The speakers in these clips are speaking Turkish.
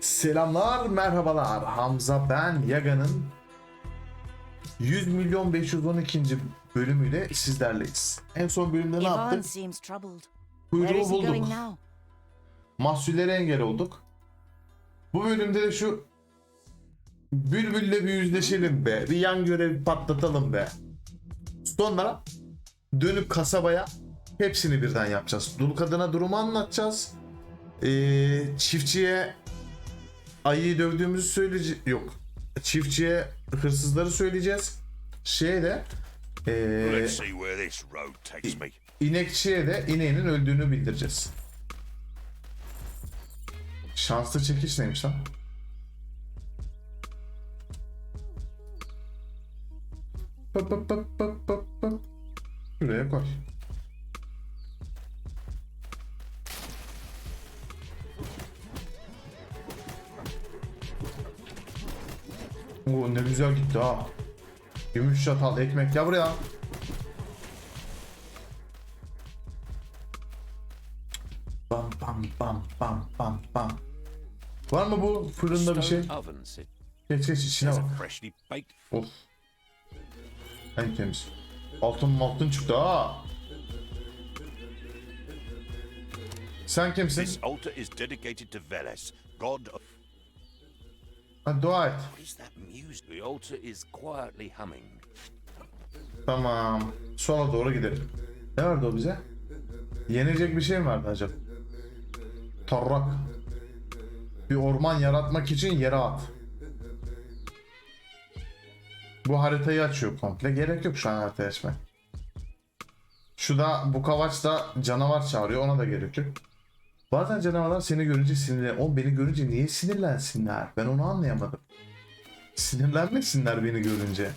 Selamlar, merhabalar. Hamza ben, Yaga'nın 100 milyon 512. bölümüyle sizlerleyiz. En son bölümde ne yaptık? Kuyruğu bulduk. Mahsullere engel olduk. Bu bölümde de şu Bülbül'le bir yüzleşelim be. Bir yan görev patlatalım be. Sonra dönüp kasabaya hepsini birden yapacağız. Dul kadına durumu anlatacağız. Ee, çiftçiye ayıyı dövdüğümüzü söyleyeceğiz. Yok. Çiftçiye hırsızları söyleyeceğiz. Şeye de ee. İnekçiye de ineğinin öldüğünü bildireceğiz. Şanslı çekiş neymiş lan? Pıp pıp pıp pıp pıp pıp. Şuraya koy. Oo ne güzel gitti ha. Gümüş çatal, ekmek. Ya buraya. Bam bam bam bam bam bam. Var mı bu fırında bir şey? Geç geç içine bak. Of. En temiz. Altın altın çıktı ha. Sen kimsin? This altar is dedicated to Veles, god of. Ha, dua et. What is that music? The altar is quietly humming. Tamam. Sola doğru gidelim. Ne vardı o bize? Yenecek bir şey mi vardı acaba? Torrak. Bir orman yaratmak için yere at. Bu haritayı açıyor komple. Gerek yok şu an haritayı açmaya. Şu da bu kavaç da canavar çağırıyor. Ona da gerek yok. Bazen canavarlar seni görünce sinirlen. O beni görünce niye sinirlensinler? Ben onu anlayamadım. Sinirlenmesinler beni görünce.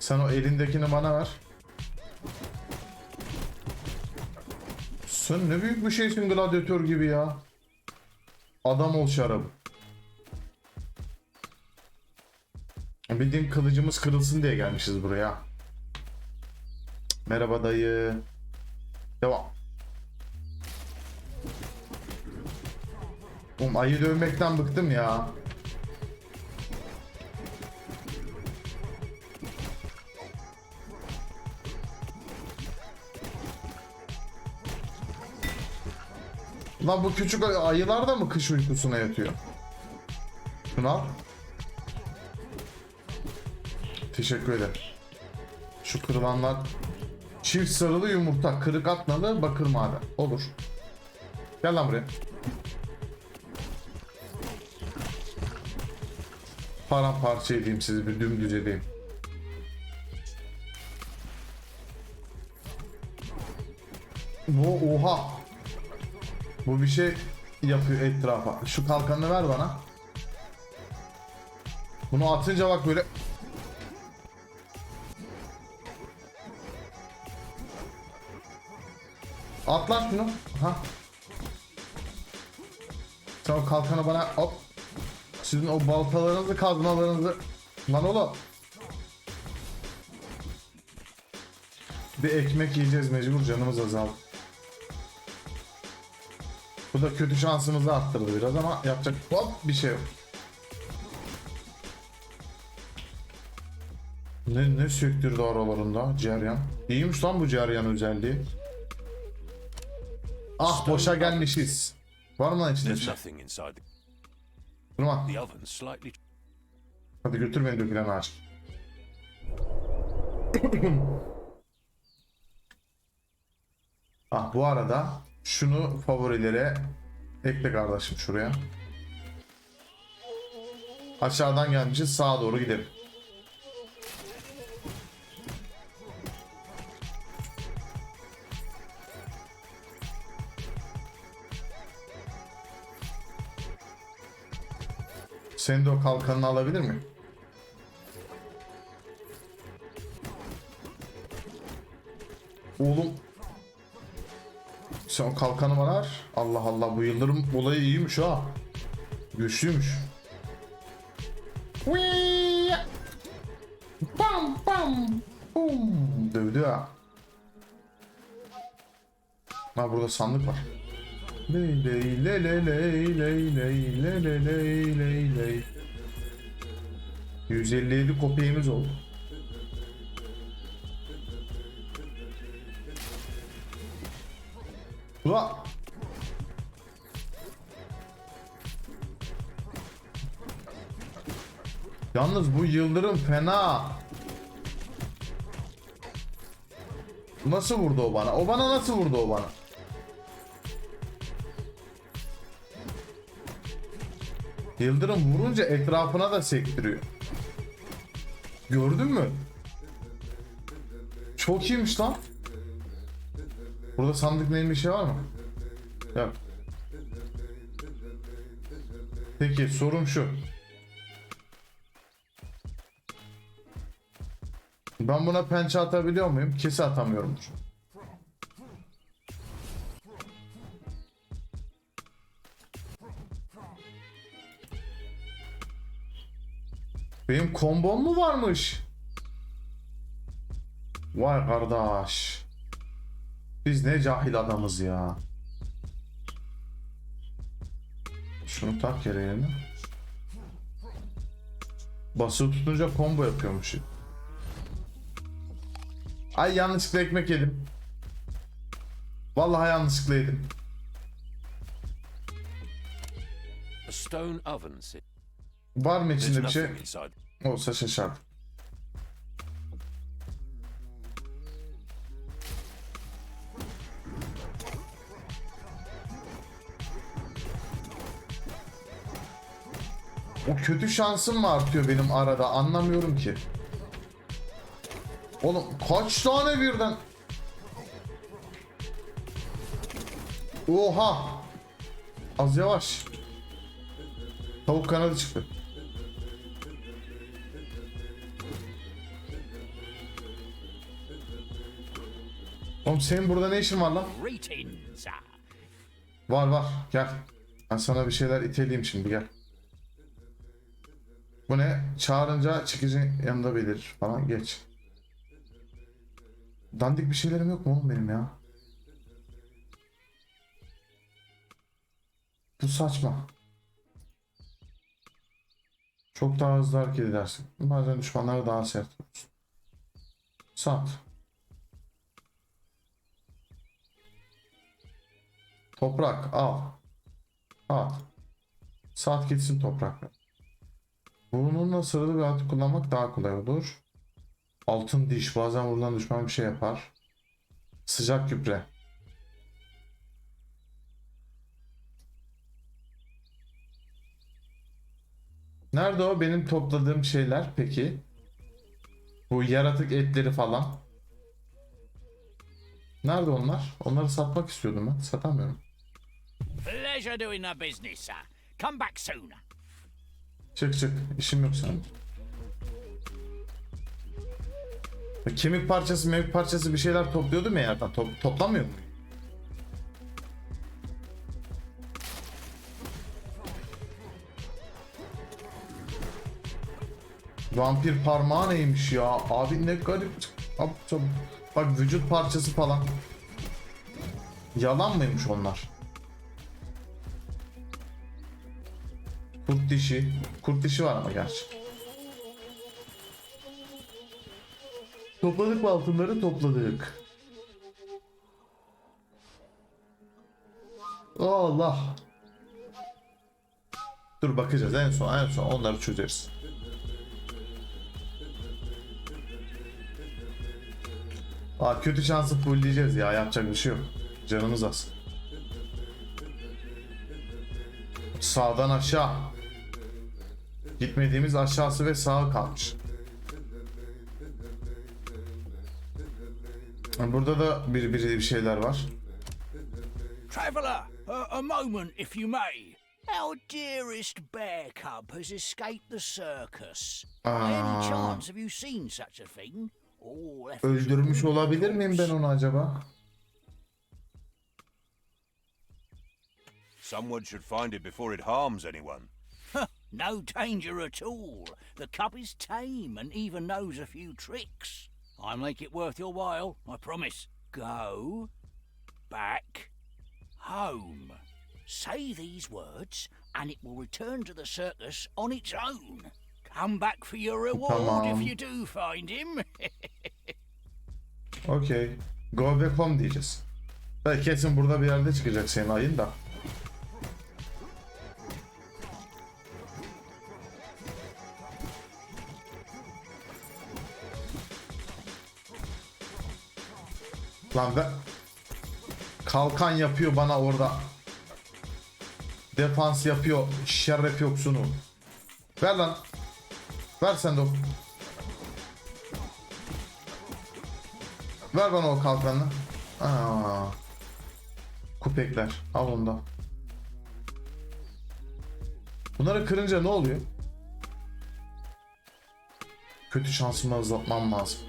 Sen o elindekini bana ver. Sen ne büyük bir şeysin gladyatör gibi ya. Adam ol şarabı. Bildiğin kılıcımız kırılsın diye gelmişiz buraya. Merhaba dayı. Devam. Oğlum ayı dövmekten bıktım ya. Lan bu küçük ay- ayılar da mı kış uykusuna yatıyor? Şunu al. Teşekkür ederim. Şu kırılanlar çift sarılı yumurta, kırık atmalı, bakır maden. Olur. Gel lan buraya. Paramparça edeyim sizi bir dümdüz edeyim. Bu oha. Bu bir şey yapıyor etrafa. Şu kalkanını ver bana. Bunu atınca bak böyle At lan şunu. Sen o kalkanı bana hop. Sizin o baltalarınızı kazmalarınızı. Lan oğlum. Bir ekmek yiyeceğiz mecbur canımız azaldı. Bu da kötü şansımızı arttırdı biraz ama yapacak hop bir şey yok. Ne, ne söktürdü aralarında Ceryan? İyiymiş lan bu Ceryan özelliği. Ah boşa gelmişiz. Var mı lan içinde bir şey? Durma. Hadi götür beni dökülen ağaç. ah bu arada şunu favorilere ekle kardeşim şuraya. Aşağıdan gelmişiz sağa doğru gidelim. Senin de o kalkanını alabilir miyim? Oğlum. Sen o kalkanı bana ver. Allah Allah bu yıldırım olayı iyiymiş ha. Güçlüymüş. Bam bam. Bum. Dövdü ha. Ha burada sandık var. Ley ley ley ley ley ley ley ley ley ley ley ley 157 kopyamız oldu. Ula! Yalnız bu yıldırım fena. Nasıl vurdu o bana? O bana nasıl vurdu o bana? Yıldırım vurunca etrafına da sektiriyor. Gördün mü? Çok iyiymiş lan. Burada sandık neyim bir şey var mı? Yok. Peki sorum şu. Ben buna pençe atabiliyor muyum? Kesi atamıyorumdur. Benim kombom mu varmış? Vay kardeş. Biz ne cahil adamız ya. Şunu tak yere yerine. Basılı tutunca combo yapıyormuş. Ay yanlışlıkla ekmek yedim. Vallahi yanlışlıkla yedim. A stone oven. Var mı içinde bir şey? Olsa şaşardım. O kötü şansım mı artıyor benim arada anlamıyorum ki. Oğlum kaç tane birden? Oha! Az yavaş. Tavuk kanadı çıktı. Oğlum senin burada ne işin var lan? Var var gel. Ben sana bir şeyler iteleyeyim şimdi gel. Bu ne? Çağırınca çıkıcı yanında belirir falan geç. Dandik bir şeylerim yok mu oğlum benim ya? Bu saçma. Çok daha hızlı hareket edersin. Bazen düşmanlara daha sert olursun. Sat. Toprak al. Al. Saat gitsin toprakla. Bununla sıralı bir atı kullanmak daha kolay olur. Altın diş bazen vurulan düşman bir şey yapar. Sıcak gübre. Nerede o benim topladığım şeyler peki? Bu yaratık etleri falan. Nerede onlar? Onları satmak istiyordum ben. Satamıyorum. Pleasure doing the business, sir. Come back soon. Çık çık. İşim yok senin. Kemik parçası, mevk parçası bir şeyler topluyordum ya yerden. Top, toplamıyor mu? Vampir parmağı neymiş ya? Abi ne garip. Ab, çabuk. Bak vücut parçası falan. Yalan mıymış onlar? Kurt dişi. Kurt dişi var ama gerçi. Topladık mı altınları? Topladık. Allah. Dur bakacağız en son en son onları çözeriz. Aa, kötü şansı fullleyeceğiz ya yapacak bir şey yok. Canımız az. Sağdan aşağı. Gitmediğimiz aşağısı ve sağı kalmış. Burada da bir bir bir şeyler var. Traveller, a, a moment, if you may. Our dearest bear cub has escaped the circus. By any chance have you seen such a thing? Öldürmüş olabilir miyim ben onu acaba? Someone should find it before it harms anyone. No danger at all. The cub is tame and even knows a few tricks. I'll make it worth your while, I promise. Go back home. say these words, and it will return to the circus on its own. Come back for your reward Tamam. if you do find him. Okey. Go back home diyeceğiz. Belki kesin burada bir yerde çıkacak senin ayın da. Lan be. Kalkan yapıyor bana orada. Defans yapıyor. Şeref yoksunu. Ver lan. Ver sen de o. Ver bana o kalkanı. Aa. Kupekler. Al onu da. Bunları kırınca ne oluyor? Kötü şansımı azaltmam lazım.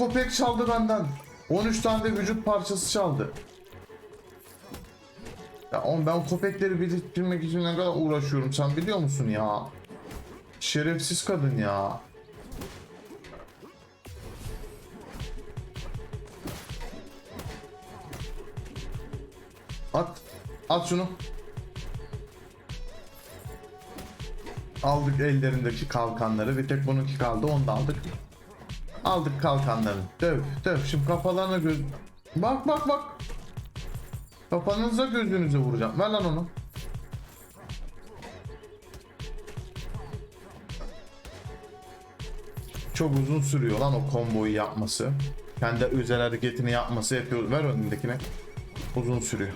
Kopek çaldı benden. 13 tane de vücut parçası çaldı. Ya oğlum ben kopekleri biriktirmek için ne kadar uğraşıyorum sen biliyor musun ya? Şerefsiz kadın ya. At. At şunu. Aldık ellerindeki kalkanları. Bir tek bununki kaldı. Onu da aldık. Aldık kalkanları. Döv, döv. Şimdi kafalarına göz... Bak bak bak. Kafanıza gözünüze vuracağım. Ver lan onu. Çok uzun sürüyor lan o komboyu yapması. Kendi özel hareketini yapması yapıyor. Ver önündekine. Uzun sürüyor.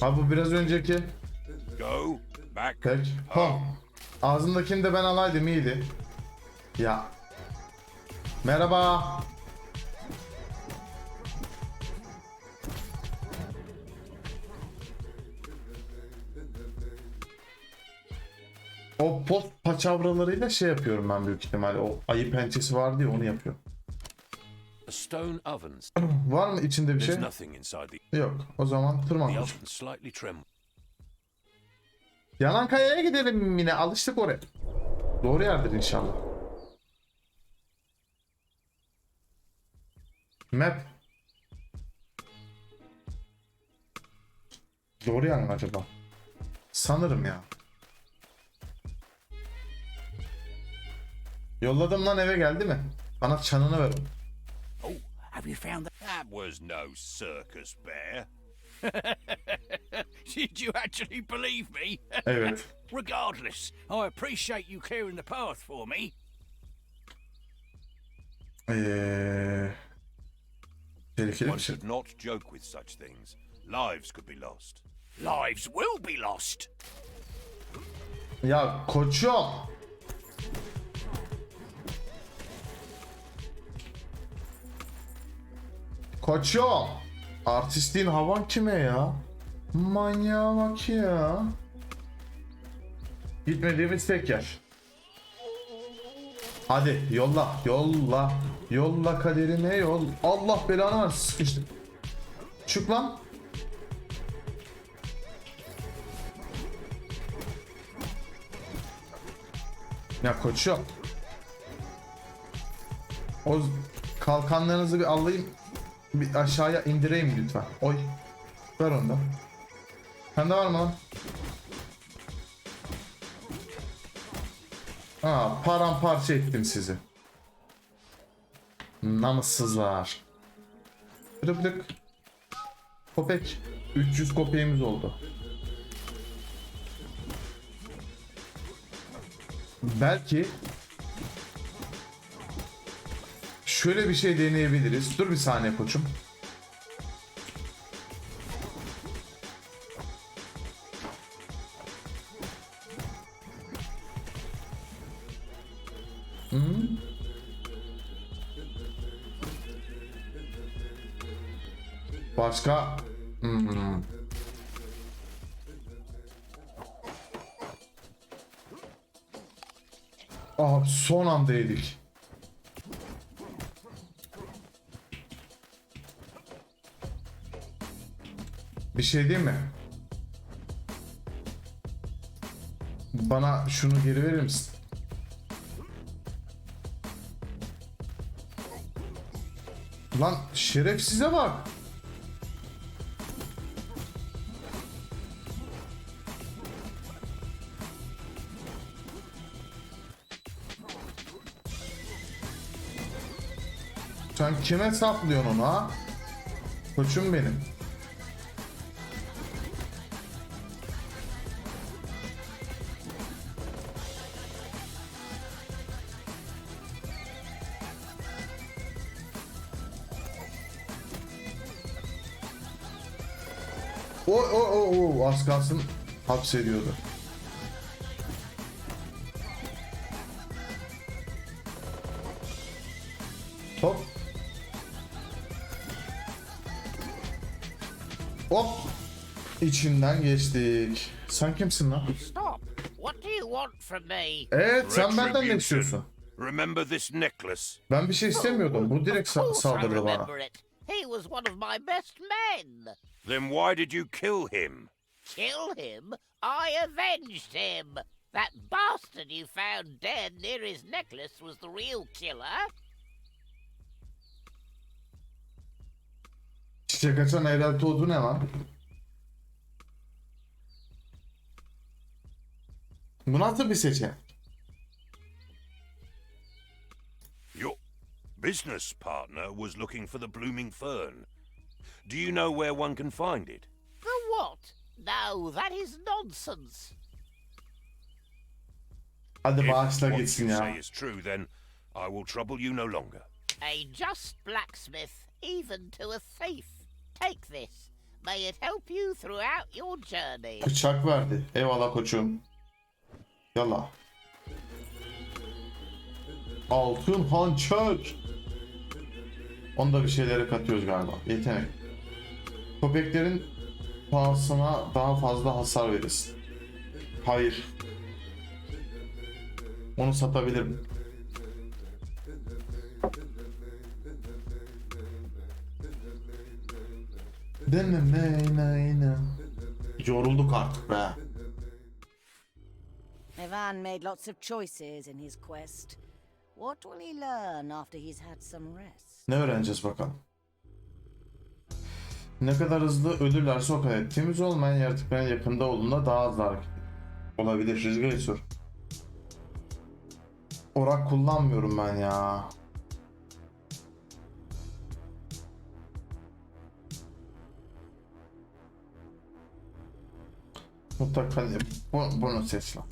Abi bu biraz önceki. Go back Pek. Ha. Ağzındakini de ben alaydım iyiydi. Ya. Merhaba. O post paçavralarıyla şey yapıyorum ben büyük ihtimalle. O ayı pençesi vardı ya onu yapıyorum. A stone oven. Var mı içinde bir şey? Yok. O zaman The Yanan kayaya gidelim yine. Alıştık oraya. Doğru yerdir inşallah. Map. Doğru yer mi acaba? Sanırım ya. Yolladım lan eve geldi mi? Bana çanını ver. oh, have you found that? That was no circus bear. Did you actually believe me? Evet. Regardless, I appreciate you clearing the path for me. Eee... Tehlikeli bir One şey. should not joke with such things. Lives could be lost. Lives will be lost. Ya koçum. Koçum. Artistliğin havan kime ya? Manyağa bak ya. Gitmediğimiz tek yer. Hadi yolla yolla. Yolla kaderime yol. Allah belanı versin sıkıştım. Çık lan. Ya koçum. O kalkanlarınızı bir alayım. Bir aşağıya indireyim lütfen. Oy. Ver onu da. Sende var mı lan? Aa, paramparça ettim sizi. Namussuzlar. Rıblık. Kopek. 300 kopeğimiz oldu. Belki şöyle bir şey deneyebiliriz. Dur bir saniye koçum. Hı? Başka Hmm. Ah son anda yedik. Bir şey değil mi? Bana şunu geri verir misin? Lan şerefsize bak. Sen kime saplıyorsun onu ha? Koçum benim. O o o o az kalsın hapsediyordu. Hop. Hop. İçinden geçtik. Sen kimsin lan? Stop! What do you want from me? Evet sen benden ne istiyorsun? Remember this necklace? Ben bir şey istemiyordum. Bu direkt sa- saldırdı bana. remember it. He was one of my best men. Then why did you kill him? Kill him? I avenged him. That bastard you found dead near his necklace was the real killer. Çiçek açan eğrelti oldu ne lan? Bu nasıl bir seçenek? Your business partner was looking for the blooming fern. Do you know where one can find it? The what? No, that is nonsense. Hadi If bağışla what you ya. say is true, then I will trouble you no longer. A just blacksmith, even to a thief. Take this. May it help you throughout your journey. Bıçak verdi. Eyvallah koçum. Yalla. Altın hançer. Onda bir şeylere katıyoruz galiba. Yetenek. Köpeklerin pahasına daha fazla hasar verirsin. Hayır. Onu satabilirim. Yorulduk artık be. Ivan made lots of choices in his quest. What will he learn after he's had some rest? Ne öğreneceğiz bakalım. Ne kadar hızlı ölürlerse o kadar. Temiz olmayan yaratıkların yakında olduğunda daha hızlı hareket olabilir. Rüzgar esiyor. Orak kullanmıyorum ben ya. Mutlaka bu, bunu seç lan.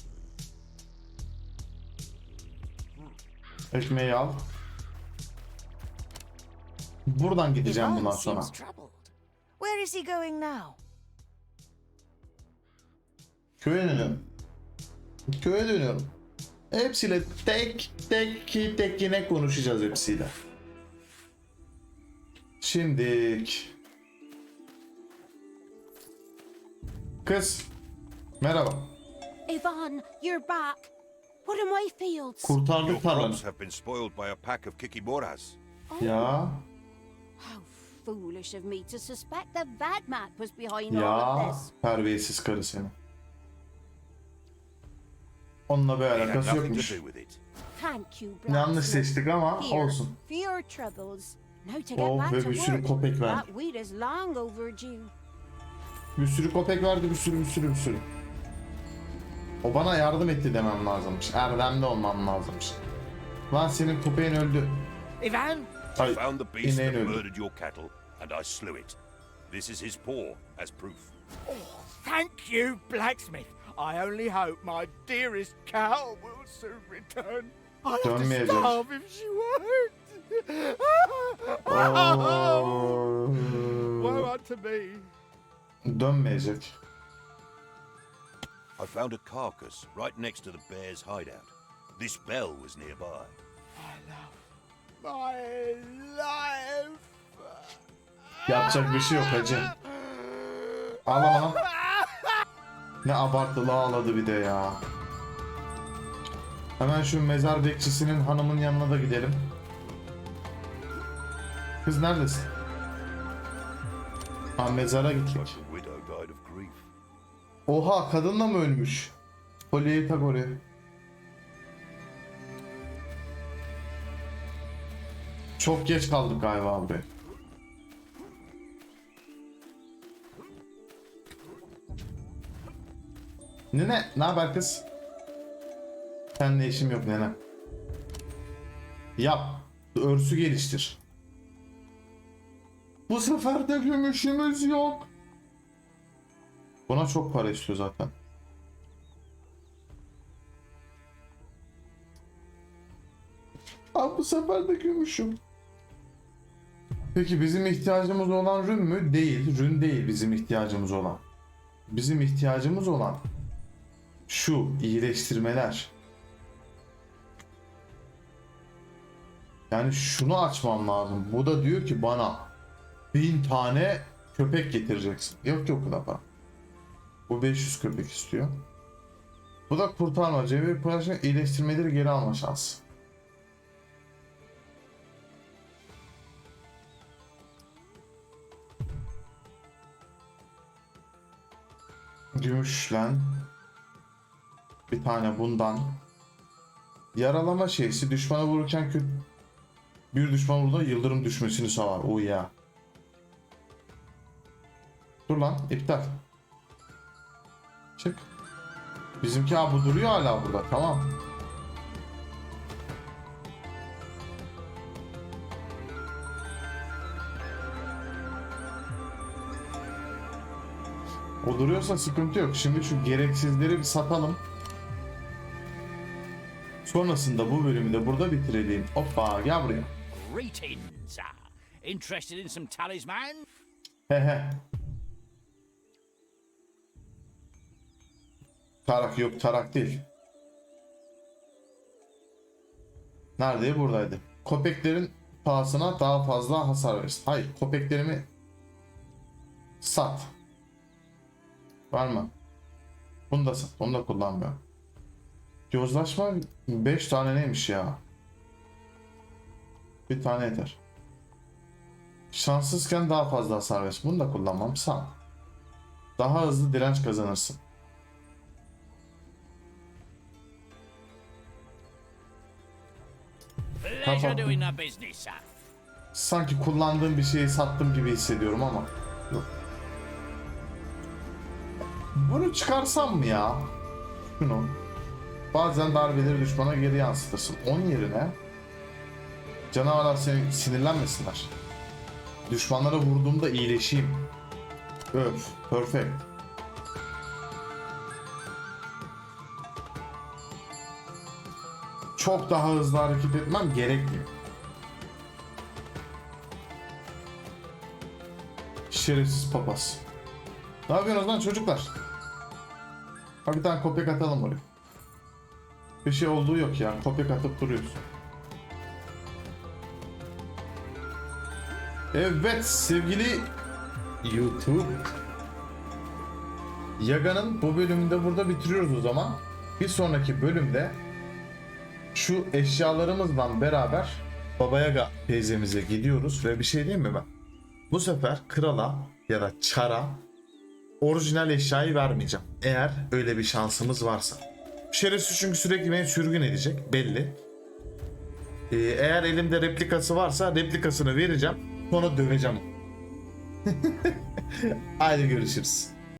Ekmeği al. Buradan gideceğim bundan sonra. seems troubled. Where is he going now? Köye dönüyorum. Köye dönüyorum. Hepsiyle tek tek ki tek yine konuşacağız hepsiyle. Şimdik. Kız. Merhaba. Ivan, you're back. What are my fields? Kurtardık tarlanı. crops have been spoiled by a pack of kikimoras. Ya. How foolish of me to suspect that Vadmat was behind all Ya. of this. Terbiyesiz karı seni. Onunla bir It had alakası nothing to yokmuş. do with it. Thank you, Yanlış blacksmith. seçtik ama Here, olsun. for your troubles. Now to get Oh, back ve to bir sürü work. kopek verdi. That wheat is long overdue. Bir sürü köpek verdi bir sürü bir sürü bir sürü. O bana yardım etti demem lazımmış. Erdemli olmam lazımmış. Lan senin köpeğin öldü. Ivan, I found the beast that murdered your cattle, and I slew it. This is his paw as proof. Oh, thank you, blacksmith. I only hope my dearest cow will soon return. I'll have to Dönmeyecek. starve if she won't. Oo. Woe unto me. Dönmeyecek. I found a carcass right next to the bear's hideout. This bell was nearby. My love. My life. Yapacak bir şey yok hacı. Ağlama. Ne abartılı ağladı bir de ya. Hemen şu mezar bekçisinin hanımın yanına da gidelim. Kız neredesin? Ha mezara gittik. Oha kadınla mı ölmüş? Polyetagori. Çok geç kaldık galiba abi. Nene, ne haber kız? Seninle işim yok nene. Yap. Örsü geliştir. Bu sefer de gümüşümüz yok. Buna çok para istiyor zaten. Abi bu sefer de gümüşüm. Peki bizim ihtiyacımız olan rün mü? Değil. Rün değil bizim ihtiyacımız olan. Bizim ihtiyacımız olan şu iyileştirmeler. Yani şunu açmam lazım. Bu da diyor ki bana bin tane köpek getireceksin. Yok yok bu da para. Bu 500 köpek istiyor. Bu da kurtarma, cevher paylaşma, iyileştirmeleri geri alma şansı. Gümüşlen. Bir tane bundan. Yaralama şeysi düşmana vururken kötü bir düşman vurduğunda yıldırım düşmesini sağlar. O ya. Dur lan iptal. Çık. Bizimki abi duruyor hala burada tamam. O duruyorsa sıkıntı yok. Şimdi şu gereksizleri bir satalım. Sonrasında bu bölümü de burada bitirelim. Hoppa gel buraya. Greetings. Uh, interested in some talisman? Hehe. Tarak yok tarak değil. Nerede? Buradaydı. Köpeklerin pahasına daha fazla hasar verirsin. Hayır köpeklerimi sat. Var mı? Bunu da sat. Onu da kullanmıyorum. Yozlaşma 5 tane neymiş ya? Bir tane yeter. Şanssızken daha fazla hasar verirsin. Bunu da kullanmam. Sağ. Daha hızlı direnç kazanırsın. Kapattım. Sanki kullandığım bir şeyi sattım gibi hissediyorum ama. Yok. Bunu çıkarsam mı ya? Şunu. Bazen darbeleri düşmana geri yansıtırsın. 10 yerine canavarlar seni sinirlenmesinler. Düşmanlara vurduğumda iyileşeyim. Öf. Perfect. Çok daha hızlı hareket etmem gerekmiyor. Şerefsiz papaz. Ne yapıyorsunuz lan çocuklar? Ha bir tane köpek atalım oraya. Bir şey olduğu yok ya. Köpek atıp duruyoruz. Evet sevgili YouTube. Yaga'nın bu bölümünü de burada bitiriyoruz o zaman. Bir sonraki bölümde şu eşyalarımızla beraber Baba Yaga teyzemize gidiyoruz ve bir şey diyeyim mi ben? Bu sefer krala ya da çara orijinal eşyayı vermeyeceğim. Eğer öyle bir şansımız varsa. Şerefsiz çünkü sürekli beni sürgün edecek belli. Ee, eğer elimde replikası varsa replikasını vereceğim. Sonra döveceğim. Haydi görüşürüz.